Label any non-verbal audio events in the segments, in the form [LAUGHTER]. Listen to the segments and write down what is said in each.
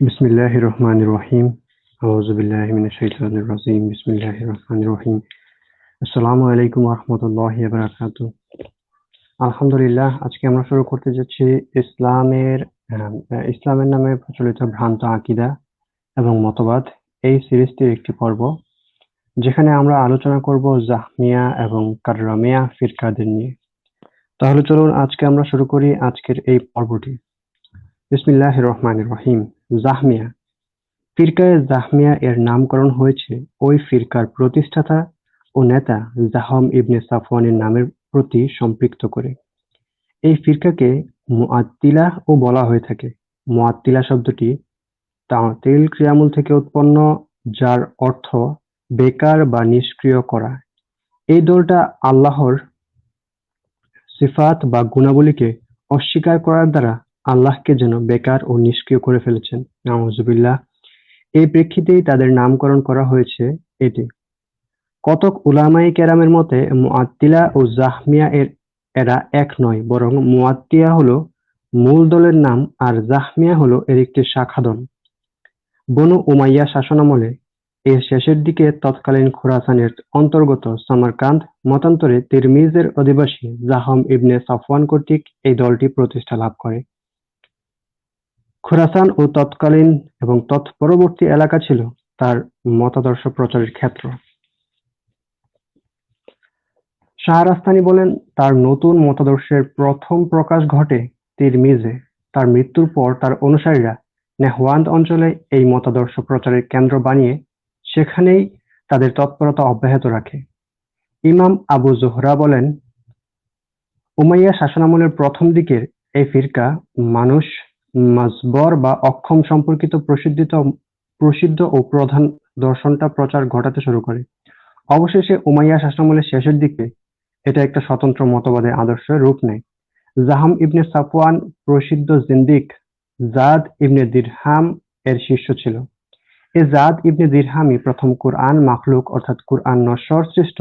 بسم الله الرحمن الرحيم أعوذ بالله من الشيطان الرجيم بسم الله الرحمن الرحيم আসসালামু আলাইকুম রহমতুল্লাহি বারাকাতু আলহামদুলিল্লাহ আজকে আমরা শুরু করতে যাচ্ছি ইসলামের আহ, ইসলামের নামে প্রচলিত ভ্রান্ত আকিদা এবং মতবাদ এই সিরিজটির একটি পর্ব যেখানে আমরা আলোচনা করব জাহমিয়া এবং কাররামিয়া ফিরকাদের নিয়ে তাহলে চলুন আজকে আমরা শুরু করি আজকের এই পর্বটি বিসমিল্লাহ রহমান রহিম জাহমিয়া। ফিরকায় জাহমিয়া এর নামকরণ হয়েছে ওই ফিরকার প্রতিষ্ঠাতা ও নেতা জাহম ইবনে সাফওয়ানের নামের প্রতি সম্পৃক্ত করে। এই ফিরকাকে মুআত্তিলা ও বলা হয়ে থাকে। মুআত্তিলা শব্দটি তাঁতিল ক্রিয়ামূল থেকে উৎপন্ন, যার অর্থ বেকার বা নিষ্ক্রিয় করা। এই দলটা আল্লাহর সিফাত বা গুণাবলীকে অস্বীকার করার দ্বারা আল্লাহকে যেন বেকার ও নিষ্ক্রিয় করে ফেলেছেন। নাউজুবিল্লাহ। এই প্রেক্ষিতেই তাদের নামকরণ করা হয়েছে এটি। কতক উলামাই কেরামের মতে, মুআত্তিলা ও জাহমিয়া এর, এরা এক নয়, বরং মুআত্তিয়া হলো মূল দলের নাম আর জাহমিয়া হলো এর একটি শাখা দল বনু উমাইয়া শাসনামলে এর শেষের দিকে তৎকালীন খোরাসানের অন্তর্গত সামারকান্দ মতান্তরে তিরমিজের অধিবাসী জাহম ইবনে সাফওয়ান কর্তৃক এই দলটি প্রতিষ্ঠা লাভ করে। খোরাসান ও তৎকালীন এবং তৎপরবর্তী এলাকা ছিল তার মতাদর্শ প্রচারের ক্ষেত্র। শাহরাস্তানি বলেন, তার নতুন মতাদর্শের প্রথম প্রকাশ ঘটে তিরমিজে। তার মৃত্যুর পর তার অনুসারীরা নেহওয়ান্দ অঞ্চলে এই মতাদর্শ প্রচারের কেন্দ্র বানিয়ে সেখানেই তাদের তৎপরতা অব্যাহত রাখে। ইমাম আবু জোহরা বলেন, উমাইয়া শাসনামলের প্রথম দিকের এই ফিরকা মানুষ মাজবর বা অক্ষম সম্পর্কিত প্রসিদ্ধ ও প্রধান দর্শনটা প্রচার ঘটাতে শুরু করে। অবশেষে উমাইয়া শাসনামলের শেষের দিকে এটা একটা স্বতন্ত্র মতবাদের আদর্শের রূপ নেয়। জাহাম ইবনে সাফওয়ান প্রসিদ্ধ জিন্দিক জাদ ইবনে দিরহাম এর শিষ্য ছিল। এ জাদ ইবনে দিরহামই প্রথম কুরআন মাখলুক অর্থাৎ কুরআন নশ্বর সৃষ্ট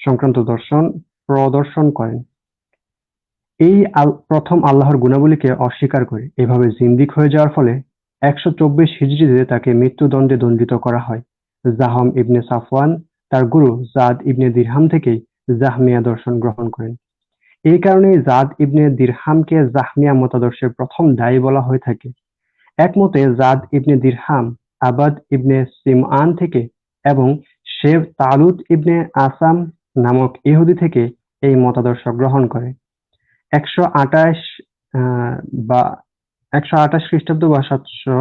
সংক্রান্ত দর্শন প্রদর্শন করেন। এই প্রথম আল্লাহর গুণাবলীকে অস্বীকার করে। এভাবে জিন্দিক হয়ে যাওয়ার ফলে একশো চব্বিশ হিজড়িতে তাকে মৃত্যুদণ্ডে দণ্ডিত করা হয়। জাহম ইবনে সাফওয়ান তার গুরু জাদ ইবনে দিরহাম থেকেই জাহমিয়া দর্শন গ্রহণ করেন। এই কারণে জাদ ইবনে দিরহামকে জাহমিয়া মতাদর্শের প্রথম দায়ী বলা হয়ে থাকে। একমতে জাদ ইবনে দিরহাম আবাদ ইবনে সিমআন থেকে এবং শেব তালুত ইবনে আসাম নামক ইহুদি থেকে এই মতাদর্শ গ্রহণ করে। একশো আঠাশ বা একশো আঠাশ খ্রিস্টাব্দ বা সাতশো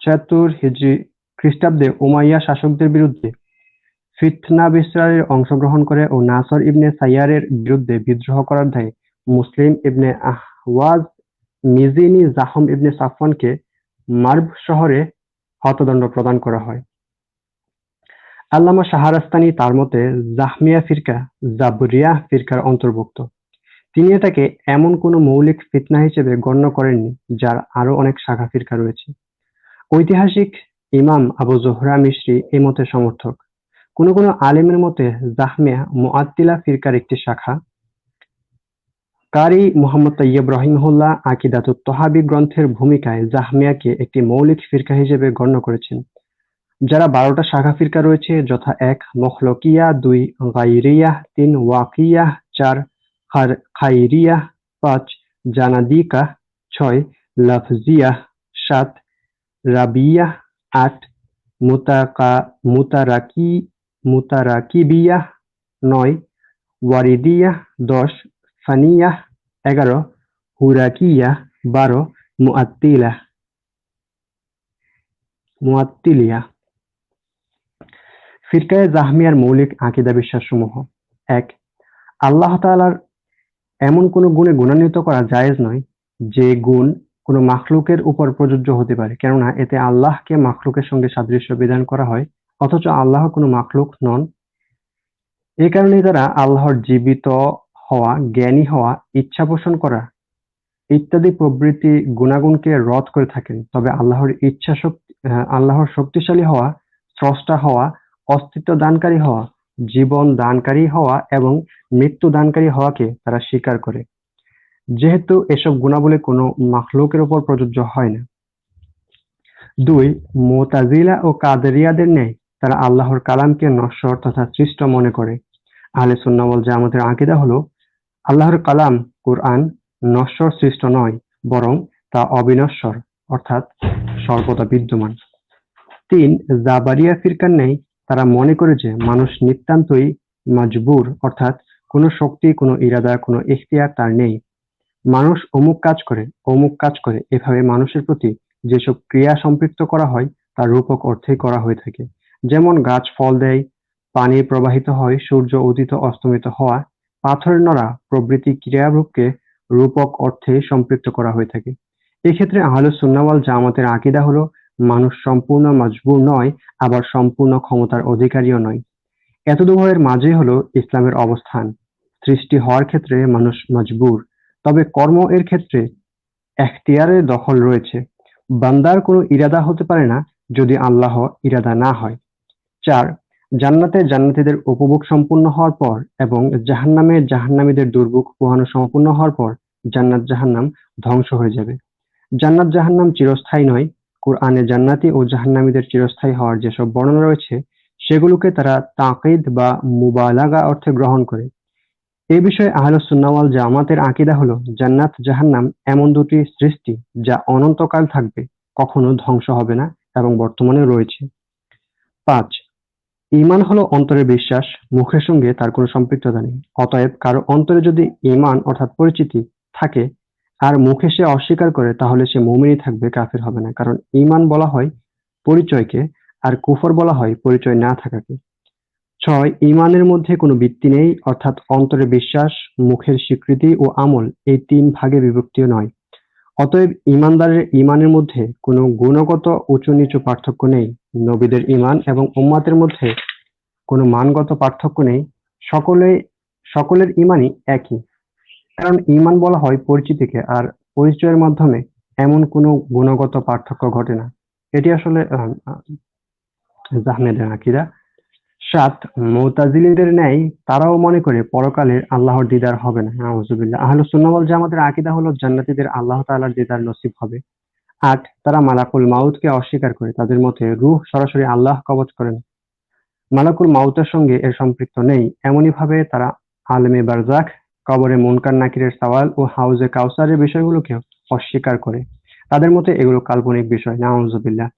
ছিয়াত্তর হিজরি খ্রিস্টাব্দে উমাইয়া শাসকদের বিরুদ্ধে ফিতনা বিস্তারে অংশগ্রহণ করে ও নাসর ইবনে সাইয়ারের বিরুদ্ধে বিদ্রোহ করার দায়ে মুসলিম ইবনে আহওয়াজ, মিজিনি জাহম ইবনে সাফওয়ানকে মার্ব শহরে হতদণ্ড প্রদান করা হয়। আল্লামা শাহরাস্তানি তার মতে জাহমিয়া ফিরকা জাবরিয়া ফিরকার অন্তর্ভুক্ত। তিনি এটাকে এমন কোনো মৌলিক ফিতনা হিসেবে গণ্য করেননি, যার আরও অনেক শাখা ফিরকা রয়েছে। ঐতিহাসিক ইমাম আবু জোহরা মিশরি এই মতে সমর্থক। কোন কোন আলেমের মতে জাহমিয়া মুআত্তিলা ফিরকার একটি শাখা। কারি মুহাম্মদ তৈয়ব রহিমহুল্লাহ আকিদাতুত তহাবি গ্রন্থের ভূমিকায় জাহমিয়াকে একটি মৌলিক ফিরকা হিসেবে গণ্য করেছেন, যারা বারোটা শাখা ফিরকা রয়েছে, যথা এক মখলকিয়া, দুই গাইরিয়াহ তিন ওয়াকিয়াহ চার খাইরিয়াহ পাঁচ জানাদিকা ছয় লাফজিয়াহ সাত রাবিয়াহ আট মুতাকা মুতারাকি মুতারাকিবিয়াহ নয় ওয়ারিদিয়াহ দশ ফানিয়াহ এগারো হুরাকিয়াহ বারো মুআত্তিলাহ মুআত্তিলিয়া ফিরকায়ে জাহমিয়ার মৌলিক আকিদা বিশ্বাসসমূহ এক আল্লাহ তাআলার এমন কোনো গুণে গুণান্বিত করা জায়েজ নয় যে গুণ কোনো মাখলুকের উপর প্রযোজ্য হতে পারে। কেননা এতে আল্লাহকে মাখলুকের সঙ্গে সাদৃশ্য বিধান করা হয়, অথচ আল্লাহ কোনো মাখলুক নন। এই কারণেই তারা আল্লাহর জীবিত হওয়া, জ্ঞানী হওয়া, ইচ্ছা পোষণ করা ইত্যাদি প্রবৃত্তি গুণাগুণকে রদ করে থাকেন। তবে আল্লাহর ইচ্ছা শক্তি আল্লাহর শক্তিশালী হওয়া, স্রষ্টা হওয়া, অস্তিত্ব দানকারী হওয়া জীবন দানকারী হওয়া এবং মৃত্যু দানকারী হওয়াকে তারা স্বীকার করে। যেহেতু এসব গুণাবলী কোনো মাখলুকের উপর প্রযোজ্য হয় না। দুই, মোতাজিলা ও কাদেরিয়াদের ন্যায় তারা আল্লাহর কালামকে নশ্বর তথা সৃষ্ট মনে করে। আহলে সুন্নাহ ওয়াল জামাতের আকীদা হলো, আল্লাহর কালাম কুরআন নশ্বর সৃষ্ট নয়, বরং তা অবিনশ্বর, অর্থাৎ সর্বদা বিদ্যমান। তিন, জাবারিয়া ফিরকার নেই তারা মনে করে যে মানুষ নিতান্তই মজবুর, অর্থাৎ কোনো শক্তি, কোনো ইরাদা, কোনো ইখতিয়ার তার নেই। মানুষ অমুক কাজ করে, অমুক কাজ করে, এভাবে মানুষের প্রতি যেসব ক্রিয়া সম্পৃক্ত করা হয়, তার রূপক অর্থেই করা হয়ে থাকে। যেমন গাছ ফল দেয়, পানি প্রবাহিত হয়, সূর্য উদিত, অস্তমিত হওয়া, পাথরের নড়া প্রভৃতি ক্রিয়ারূপকে রূপক অর্থে সম্পৃক্ত করা হয়ে থাকে। এক্ষেত্রে আহলুস সুন্নাহ ওয়াল জামাতের আকীদা হলো মানুষ সম্পূর্ণ মজবুর নয়, আবার সম্পূর্ণ ক্ষমতার অধিকারীও নয়। এত এতদুভয়ের মাঝে হলো ইসলামের অবস্থান। সৃষ্টি হওয়ার ক্ষেত্রে মানুষ মজবুর, তবে কর্ম এর ক্ষেত্রে এখতিয়ারের দখল রয়েছে। বান্দার কোনো ইরাদা হতে পারে না যদি আল্লাহ ইরাদা না হয়। চার, জান্নাতে জান্নাতীদের উপভোগ সম্পূর্ণ হওয়ার পর এবং জাহান্নামে জাহান্নামীদের দুর্ভোগ পোহানো সম্পূর্ণ হওয়ার পর জান্নাত জাহান্নাম ধ্বংস হয়ে যাবে। জান্নাত জাহান্নাম চিরস্থায়ী নয় কোরআনে জান্নাতি ও জাহান্নামীদের চিরস্থায়ী হওয়ার যেসব বর্ণনা রয়েছে, সেগুলোকে তারা তাকিদ বা মুবালাগা অর্থে গ্রহণ করে। এ বিষয়ে আহলুস সুন্নাহ জামাতের আকীদা হলো, জান্নাত, জাহান্নাম এমন দুটি সৃষ্টি যা অনন্তকাল থাকবে, কখনো ধ্বংস হবে না এবং বর্তমানে রয়েছে। পাঁচ ইমান হলো অন্তরের বিশ্বাস, মুখের সঙ্গে তার কোনো সম্পৃক্ততা নেই। অতএব কারও অন্তরে যদি ইমান অর্থাৎ পরিচিতি থাকে আর মুখে সে অস্বীকার করে, তাহলে সে মুমিনই থাকবে, কাফের হবে না। কারণ ঈমান বলা হয় পরিচয়কে, আর কুফর বলা হয় পরিচয় না থাকাকে। ছয়, ঈমানের মধ্যে কোনো ভিত্তি নেই, অর্থাৎ অন্তরে বিশ্বাস, মুখের স্বীকৃতি ও আমল এই তিন ভাগে বিভক্তিও নয়। অতএব ঈমানদারের ঈমানের মধ্যে কোনো গুণগত উঁচু নিচু পার্থক্য নেই। নবীদের ঈমান এবং উম্মাতের মধ্যে কোনো মানগত পার্থক্য নেই। সকলে, সকলের ঈমানই একই। কারণ ইমান বলা হয় পরিচিতিকে, আর পরিচয়ের মাধ্যমে এমন কোনো গুণগত পার্থক্য ঘটে না। এটি আসলে জাহমেদের আকিদা সাত মুতাজিলিদের ন্যায় তারাও মনে করে পরকালে আল্লাহর দিদার হবে না। নাউজুবিল্লাহ। আহলুস সুন্নাহ ওয়াল জামাতের আকীদা হলো জান্নাতীদের আল্লাহ তাআলার দিদার নসিব হবে। আট, তারা মালাকুল মাউতকে অস্বীকার করে। তাদের মতে রুহ সরাসরি আল্লাহ কবজ করেন। মালাকুল মাউতের সঙ্গে এর সম্পৃক্ত নেই। এমনই ভাবে তারা আলমে বারজাখ কবরে মুনকার নাকিরের সওয়াল ও হাউজে কাউসারের বিষয়গুলোকে অস্বীকার করে। তাদের মতে এগুলো কাল্পনিক বিষয়, নাউজুবিল্লাহ।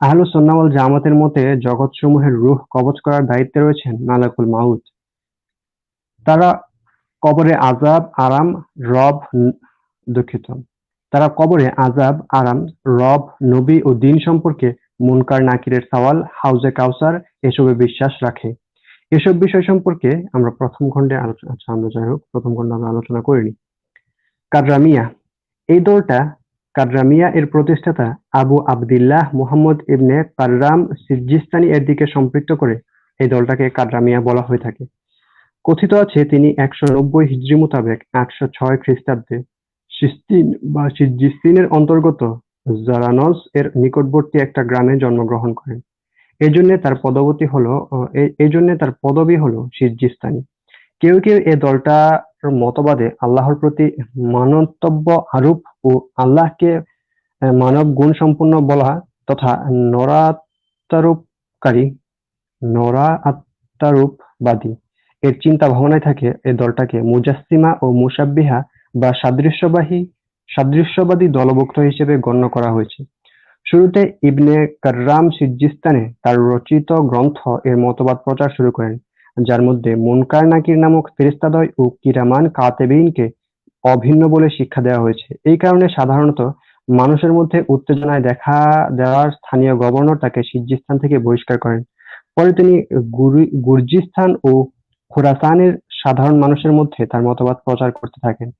আহলু সুন্নাহ ওয়াল জামাতের মতে জগৎসমূহের রুহ কবজ করার দায়িত্বে রয়েছেন মালাকুল মাউত। তারা কবরে আজাব আরাম, রব দুঃখিত। তারা কবরে আজাব আরাম, রব, নবী ও দিন সম্পর্কে মুনকার নাকিরের সওয়াল, হাউজে কাউসার এসবে বিশ্বাস রাখে। এসব বিষয় সম্পর্কে আমরা প্রথম খণ্ডে আলোচনা আচ্ছা আমরা যাই হোক, প্রথম খণ্ডে আমরা আলোচনা করিনি। কাররামিয়া এই দলটা কাররামিয়া এর প্রতিষ্ঠাতা আবু আবদিল্লাহ মুহাম্মদ ইবনে কাররাম সিজিস্তানি এর দিকে সম্পৃক্ত করে এই দলটাকে কাররামিয়া বলা হয়ে থাকে। কথিত আছে, তিনি একশো নব্বই হিজরি মোতাবেক একশো ছয় খ্রিস্টাব্দে সিস্তিন বা সিজিস্তিনের অন্তর্গত জারানস এর নিকটবর্তী একটা গ্রামে জন্মগ্রহণ করেন। এই জন্য তার পদবতী হলো আহ, এই- এই জন্য তার পদবী হলো সিজিস্তানি কেউ কেউ এই দলটার মতবাদে আল্লাহর প্রতি মানবতব্য আরোপ ও আল্লাহকে মানব গুণ সম্পন্ন বলা তথা নরাত্মারোপকারী নরা আত্মারূপবাদী এর চিন্তা ভাবনায় থাকে এই দলটাকে মুজাসসিমা ও মুসাব্বিহা বা সাদৃশ্যবাহী সাদৃশ্যবাদী দলভুক্ত হিসেবে গণ্য করা হয়েছে। শুরুতে ইবনে কাররাম সিজিস্তানে তার রচিত গ্রন্থ এর মতবাদ প্রচার শুরু করেন, যার মধ্যে মুনকার নাকির নামক ফেরেস্তাদয় ও কিরামান কাতেবিনকে অভিন্ন বলে শিক্ষা দেওয়া হয়েছে। এই কারণে সাধারণত মানুষের মধ্যে উত্তেজনায় দেখা দেওয়ার স্থানীয় গভর্নর তাকে সিজিস্তান থেকে বহিষ্কার করেন। পরে তিনি গুরি- গুরজিস্তান ও খোরাসানের সাধারণ মানুষের মধ্যে তার মতবাদ প্রচার করতে থাকেন।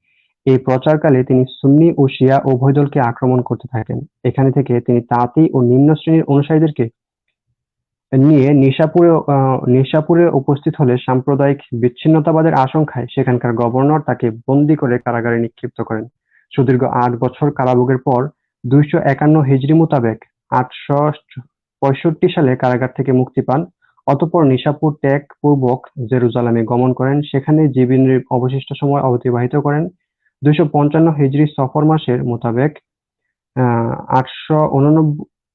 এই প্রচারকালে তিনি সুন্নি ও শিয়া উভয় দলকে আক্রমণ করতে থাকেন। এখানে থেকে তিনি তাঁতি ও নিম্ন শ্রেণির অনুসারীদেরকে নিয়ে নিশাপুরে নিশাপুরে উপস্থিত হলে সাম্প্রদায়িক বিচ্ছিন্নতাবাদের আশঙ্কায় সেখানকার গভর্নর তাকে বন্দি করে কারাগারে নিক্ষিপ্ত করেন। সুদীর্ঘ আট বছর কারাভোগের পর দুইশো একান্ন হিজরি মোতাবেক আটশো পঁয়ষট্টি সালে কারাগার থেকে মুক্তি পান। অতঃপর নিশাপুর ত্যাগ পূর্বক জেরুজালামে গমন করেন। সেখানে জীবনের অবশিষ্ট সময় অতিবাহিত করেন। দুইশো পঞ্চান্ন হিজরি সফর মাসের মোতাবেক আটশো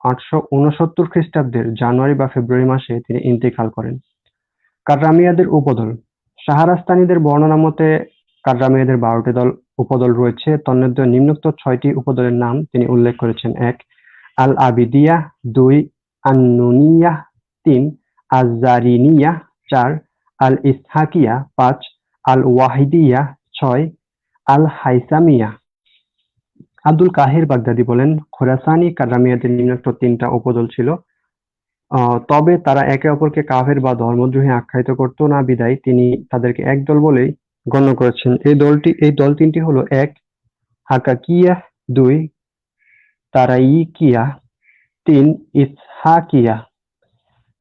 আটশো ঊনসত্তর খ্রিস্টাব্দের জানুয়ারি বা ফেব্রুয়ারি মাসে তিনি ইন্তেকাল করেন। কাররামিয়াদের উপদল। সাহারাস্তানিদের বর্ণনা মতে কাররামিয়াদের বারোটি দল উপদল রয়েছে। তন্মধ্যে নিম্নোক্ত ছয়টি উপদলের নাম তিনি উল্লেখ করেছেন। এক আল আবিদিয়া দুই, আন্নুনিয়া, তিন আজারিনিয়া চার আল ইসহাকিয়া পাঁচ আল ওয়াহিদিয়া ছয় আল হাইসামিয়া আব্দুল কাহির বাগদাদি বলেন, খোরাসানি কারামিয়াদের নিম্নোক্ত তিনটা উপদল ছিল। তবে তারা একে অপরকে কাফের বা ধর্মদ্রোহী আখ্যায়িত করত না, বিদায় তিনি তাদেরকে এক দল বলেই গণ্য করেছেন। এই দলটি, এই দল তিনটি হলো এক, হাকাকিয়া, দুই, তারাইকিয়া, তিন, ইসহাকিয়া।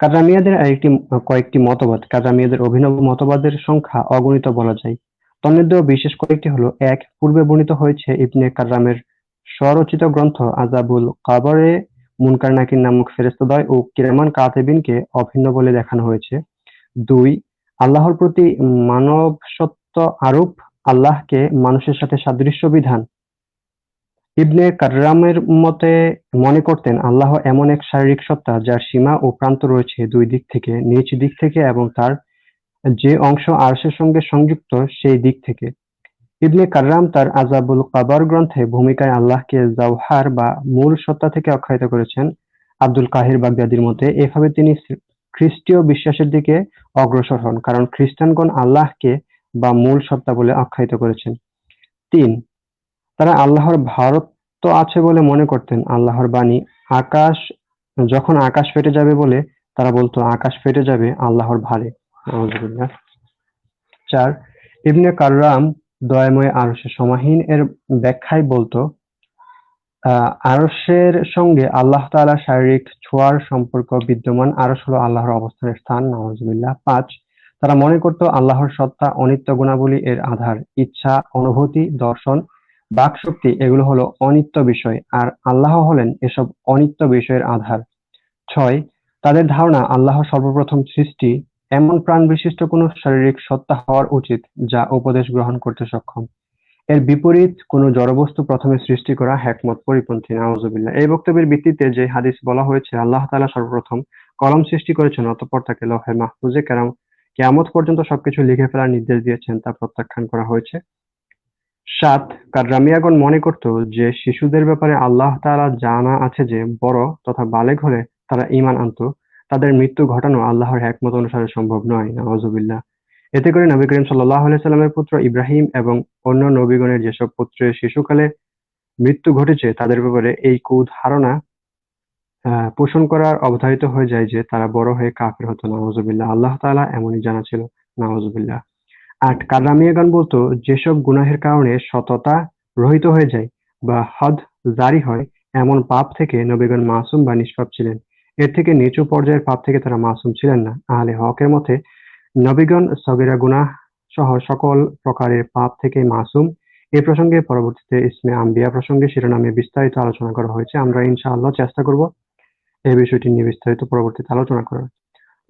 কারামিয়াদের আরেকটি, কয়েকটি মতবাদ। কারামিয়াদের অভিনব মতবাদের সংখ্যা অগণিত বলা যায়। তন্মধ্যে বিশেষ কয়েকটি হলো, এক, পূর্বে বর্ণিত হয়েছে ইবনে কার্রামের স্বরচিত গ্রন্থ আজাবুল কাবরে মুনকার নাকির নামক ফেরেস্তদ্বয় ও কিরামান কাতেবিনকে অভিন্ন বলে দেখানো হয়েছে। দুই, আল্লাহর প্রতি মানব সত্য আরোপ আল্লাহকে মানুষের সাথে সাদৃশ্য বিধান। ইবনে কার্রামের মতে মনে করতেন, আল্লাহ এমন এক শারীরিক সত্তা যার সীমা ও প্রান্ত রয়েছে দুই দিক থেকে, নিচ দিক থেকে এবং তার যে অংশ আরশের সঙ্গে সংযুক্ত সেই দিক থেকে। ইবনে কার্রাম তার আজাবুল কাবার গ্রন্থে ভূমিকায় আল্লাহকে জাওহার বা মূল সত্তা থেকে আখ্যায়িত করেছেন। আব্দুল কাহির বাগদাদির মতে, এভাবে তিনি খ্রিস্টীয় বিশ্বাসের দিকে অগ্রসর হন, কারণ খ্রিস্টানগণ আল্লাহকে বা মূল সত্তা বলে আখ্যায়িত করেছেন। তিন, তারা আল্লাহর ভারত তো আছে বলে মনে করতেন, আল্লাহর বাণী আকাশ, যখন আকাশ ফেটে যাবে বলে তারা বলতো, আকাশ ফেটে যাবে আল্লাহর ভারে। চার, ইবনে কাররাম দয়াময় আরশে সমাহীন এর ব্যাখ্যায় বলতো, আহ, আরশের সঙ্গে আল্লাহ তাআলার শারীরিক ছোঁয়ার সম্পর্ক বিদ্যমান। আরশ হলো আল্লাহর অবস্থানের স্থান নাউজুবিল্লাহ পাঁচ, তারা মনে করত আল্লাহর সত্তা, অনিত্য গুণাবলী এর আধার, ইচ্ছা, অনুভূতি, দর্শন, বাকশক্তি, এগুলো হলো অনিত্য বিষয়। আর আল্লাহ হলেন এসব অনিত্য বিষয়ের আধার। ছয়, তাদের ধারণা আল্লাহ সর্বপ্রথম সৃষ্টি এমন প্রাণ বিশিষ্ট কোনো শারীরিক সত্তা হওয়ার উচিত যা উপদেশ গ্রহণ করতে সক্ষম। এর বিপরীত কোনো জড়বস্তু প্রথমে সৃষ্টি করা হ্যাকমত পরিপন্থী, নাউজুবিল্লাহ। এই বক্তব্যের ভিত্তিতে যে হাদিস বলা হয়েছে, আল্লাহ তাআলা সর্বপ্রথম কলম সৃষ্টি করেছেন, অতঃপর তাকে লৌহে মাহফুজে কেরাম কেয়ামত পর্যন্ত সবকিছু লিখে ফেলার নির্দেশ দিয়েছেন, তা প্রত্যাখ্যান করা হয়েছে। সাত কাররামিয়াগণ মনে করত যে শিশুদের ব্যাপারে আল্লাহ তাআলা জানা আছে যে বড় তথা বালেগ হলে তারা ঈমান আনতো। তাদের মৃত্যু ঘটানো আল্লাহর হ্যাকমত অনুসারে সম্ভব নয় নাউজুবিল্লাহ এতে করে নবী করিম আলাইহি সাল্লামের পুত্র ইব্রাহিম এবং অন্য নবীগণের যেসব পুত্রের শিশুকালে মৃত্যু ঘটেছে, তাদের ব্যাপারে এই কুধারণা পোষণ করার অবধারিত হয়ে যায় যে তারা বড় হয়ে কাফের হতো নাউজুবিল্লাহ আল্লাহ তাআলা এমনই জানা ছিল নাউজুবিল্লাহ আট কাররামিয়াগণ বলতো, যেসব গুনাহের কারণে সততা রহিত হয়ে যায় বা হদ জারি হয়, এমন পাপ থেকে নবীগণ মাসুম বা নিষ্পাপ ছিলেন। এর থেকে নিচু পর্যায়ের পাপ থেকে তারা মাসুম ছিলেন না। আহলে হকের মতে, নবীগণ সগিরা গুনাহ সহ সকল প্রকারের পাপ থেকে মাসুম। এ প্রসঙ্গে পরবর্তীতে ইসমে আম্বিয়া প্রসঙ্গে শিরোনামে বিস্তারিত আলোচনা করা হয়েছে। আমরা ইনশাআল্লাহ চেষ্টা করব এই বিষয়টি নিয়ে বিস্তারিত পরবর্তীতে আলোচনা করার।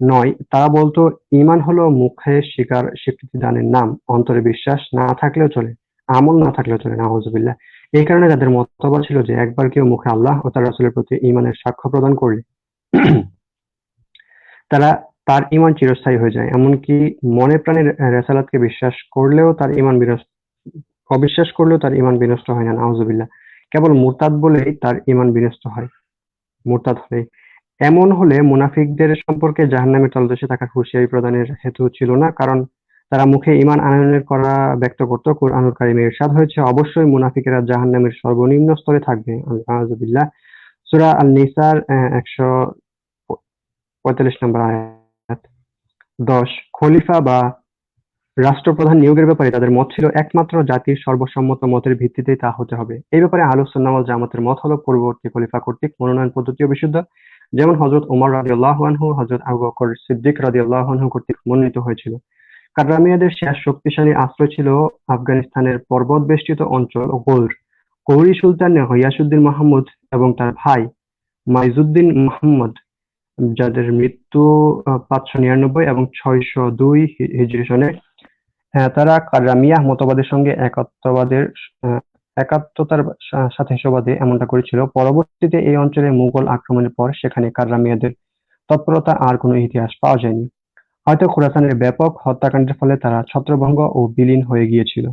নয়, তারা বলতো ইমান হলো মুখে স্বীকার স্বীকৃতি দানের নাম, অন্তরে বিশ্বাস না থাকলেও চলে, আমল না থাকলেও চলে, নাউজুবিল্লাহ। এই কারণে তাদের মতবাদ ছিল যে, একবার কেউ মুখে আল্লাহ ও তার রাসূলের প্রতি ইমানের সাক্ষ্য প্রদান করলে [CLEARS THROAT] তারা তার ইমান চিরস্থায়ী হয়ে যায়। এমনকি মনে প্রাণে রেসালাতকে বিশ্বাস করলেও তার ইমান বিনষ্ট, অবিশ্বাস করলেও তার ইমান বিনষ্ট হয় না, নাউজুবিল্লাহ। কেবল মুরতাদ বলেই তার ইমান বিনষ্ট হয়। মুরতাদ হলে এমন হলে মুনাফিকদের সম্পর্কে জাহান্নামের তলদেশে থাকার হুঁশিয়ারি প্রদানের হেতু ছিল না, কারণ তারা মুখে ইমান আনয়নের করা ব্যক্ত করত। কোরআনুল কারিমে ইরশাদ হয়েছে, অবশ্যই মুনাফিকেরা জাহান্নামের সর্বনিম্ন স্তরে থাকবে আলহামদুলিল্লাহ সূরা আল নিসার একশো পঁয়তাল্লিশ নম্বর আয়াত। দশ, খলিফা বা রাষ্ট্রপ্রধান নিয়োগের ব্যাপারে তাদের মত ছিল একমাত্র জাতির সর্বসম্মত মতের ভিত্তিতেই তা হতে হবে। এই ব্যাপারে আলোচনা জামাতের মত হলো পূর্ববর্তী খলিফা কর্তৃক মনোনয়ন পদ্ধতিও বিশুদ্ধ। যেমন হজরত উমর রাদিয়াল্লাহু আনহু হজরত আবু বকর সিদ্দিক রাদিয়াল্লাহু আনহু কর্তৃক মনোনীত হয়েছিল। কাররামিয়াদের শেষ শক্তিশালী আশ্রয় ছিল আফগানিস্তানের পর্বত বেষ্টিত অঞ্চল গৌর গৌরী সুলতান হইয়াসুদ্দিন মাহমুদ এবং তার ভাই মাইজুদ্দিন মোহাম্মদ যাদের মৃত্যু পাঁচশো নিরানব্বই এবং ছয়শো দুই হিজরি সনে তারা কারামিয়া মতবাদের সঙ্গে একত্ববাদের একাত্মতার সাথে দিয়ে এমনটা করেছিল। পরবর্তীতে এই অঞ্চলে মুঘল আক্রমণের পর সেখানে কাররামিয়াদের তৎপরতা আর কোনো ইতিহাস পাওয়া যায়নি। হয়তো খোরাসানের ব্যাপক হত্যাকাণ্ডের ফলে তারা ছত্রভঙ্গ ও বিলীন হয়ে গিয়েছিল।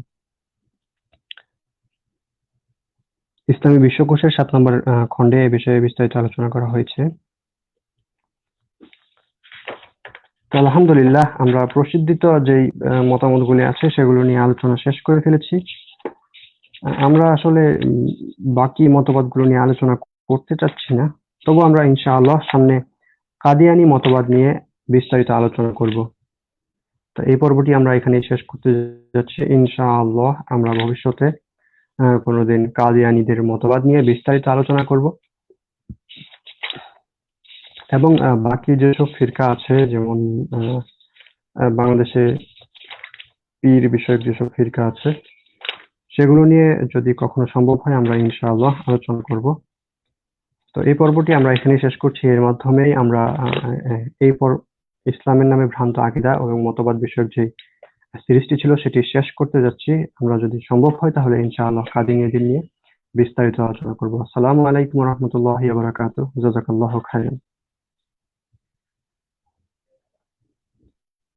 ইসলামী বিশ্বকোষের সাত নম্বর খণ্ডে এ বিষয়ে বিস্তারিত আলোচনা করা হয়েছে তো আলহামদুলিল্লাহ, আমরা প্রসিদ্ধিত যেই মতামতগুলি আছে সেগুলো নিয়ে আলোচনা শেষ করে ফেলেছি। আমরা আসলে বাকি মতবাদগুলো নিয়ে আলোচনা করতে চাচ্ছি না। তবু আমরা ইনশাআল্লাহ সামনে কাদিয়ানি মতবাদ নিয়ে বিস্তারিত আলোচনা করব। তো এই পর্বটি আমরা এখানেই শেষ করতে যাচ্ছি। ইনশাআল্লাহ আমরা ভবিষ্যতে কোনোদিন কাদিয়ানিদের মতবাদ নিয়ে বিস্তারিত আলোচনা করব। এবং বাকি যেসব ফিরকা আছে, যেমন বাংলাদেশে পীর বিষয়ক যেসব ফিরকা আছে, সেগুলো নিয়ে যদি কখনো সম্ভব হয়, আমরা ইনশাআল্লাহ আলোচনা করব। তো এই পর্বটি আমরা এখানেই শেষ করছি। এর মাধ্যমেই আমরা এই ইসলামের নামে ভ্রান্ত আকিদা এবং মতবাদ বিষয়ক যে সিরিজটি ছিল, সেটি শেষ করতে যাচ্ছি। আমরা যদি সম্ভব হয়, তাহলে ইনশাআল্লাহ কাদিনীয়দের নিয়ে বিস্তারিত আলোচনা করব। আসসালামু আলাইকুম রহমতুল্লাহ বারাকাতুহ। জাজাকাল্লাহ খাইরান